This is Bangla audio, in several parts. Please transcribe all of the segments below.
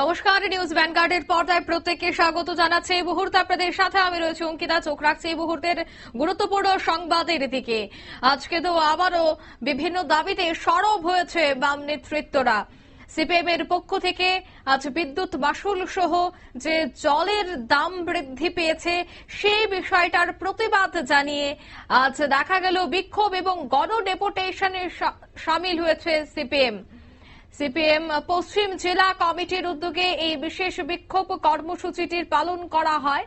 নমস্কার, নিউজ ভ্যানগার্ডের পর্দায় প্রত্যেককে স্বাগত জানাচ্ছে এই মুহূর্তে আপনাদের সাথে। আমি রয়েছে অঙ্কিতা, চোখ রাখছি এই মুহূর্তের গুরুত্বপূর্ণ সংবাদের দিকে। আজকে তো আবারও বিভিন্ন দাবিতে সরব হয়েছে বাম নেতৃত্বরা। সিপিএম এর পক্ষ থেকে আজ বিদ্যুৎ মাসুল সহ যে জলের দাম বৃদ্ধি পেয়েছে, সেই বিষয়টার প্রতিবাদ জানিয়ে আজ দেখা গেল বিক্ষোভ এবং গণ ডেপুটেশনে সামিল হয়েছে সিপিএম। সিপিএম পশ্চিম জেলা কমিটির উদ্যোগে এই বিশেষ বিক্ষোভ কর্মসূচিটির পালন করা হয়।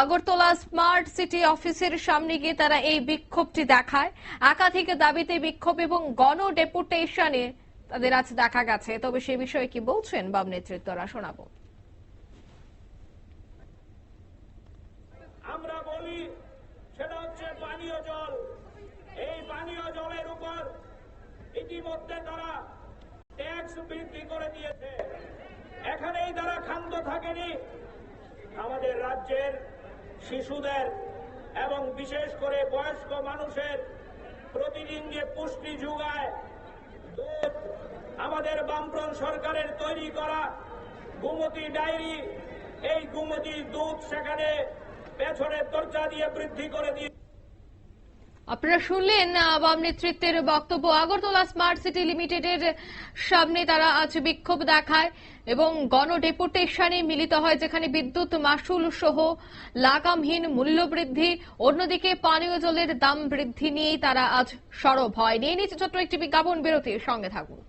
আগরতলা স্মার্ট সিটি অফিসের সামনে গিয়ে তারা এই বিক্ষোভটি দেখায়। একাধিক দাবিতে বিক্ষোভ এবং গণ ডেপুটেশনে তাদের আজ দেখা গেছে। তবে সে বিষয়ে কি বলছেন বাম নেতৃত্বরা, শোনাবো। আমরা বলি, সেটা হচ্ছে পানীয় জল। এই পানীয় জলের উপর ইতিমধ্যে তারা বৃদ্ধি করে দিয়েছে। এখানেই তারা ক্ষান্ত থাকেনি, আমাদের রাজ্যের শিশুদের এবং বিশেষ করে বয়স্ক মানুষের প্রতিদিন যে পুষ্টি যোগায়, দুধ, আমাদের বামফ্রন্ট সরকারের তৈরি করা গুমতি ডায়েরি, এই গুমতি দুধ সেখানে পেছনের দরজা দিয়ে বৃদ্ধি করে দিয়ে আপনারা শুনলেন আওয়াম নেতৃত্বের বক্তব্য আগরতলা স্মার্ট সিটি লিমিটেডের সামনে তারা আজ বিক্ষোভ দেখায় এবং গণডেপুটেশনে মিলিত হয়, যেখানে বিদ্যুৎ মাসুল সহ লাগামহীন মূল্যবৃদ্ধি, অন্যদিকে পানীয় জলের দাম বৃদ্ধি নিয়েই তারা আজ সরব হয়। নিয়ে নিচ্ছে ছোট্ট একটি বিজ্ঞাপন, বিরতির সঙ্গে থাকুন।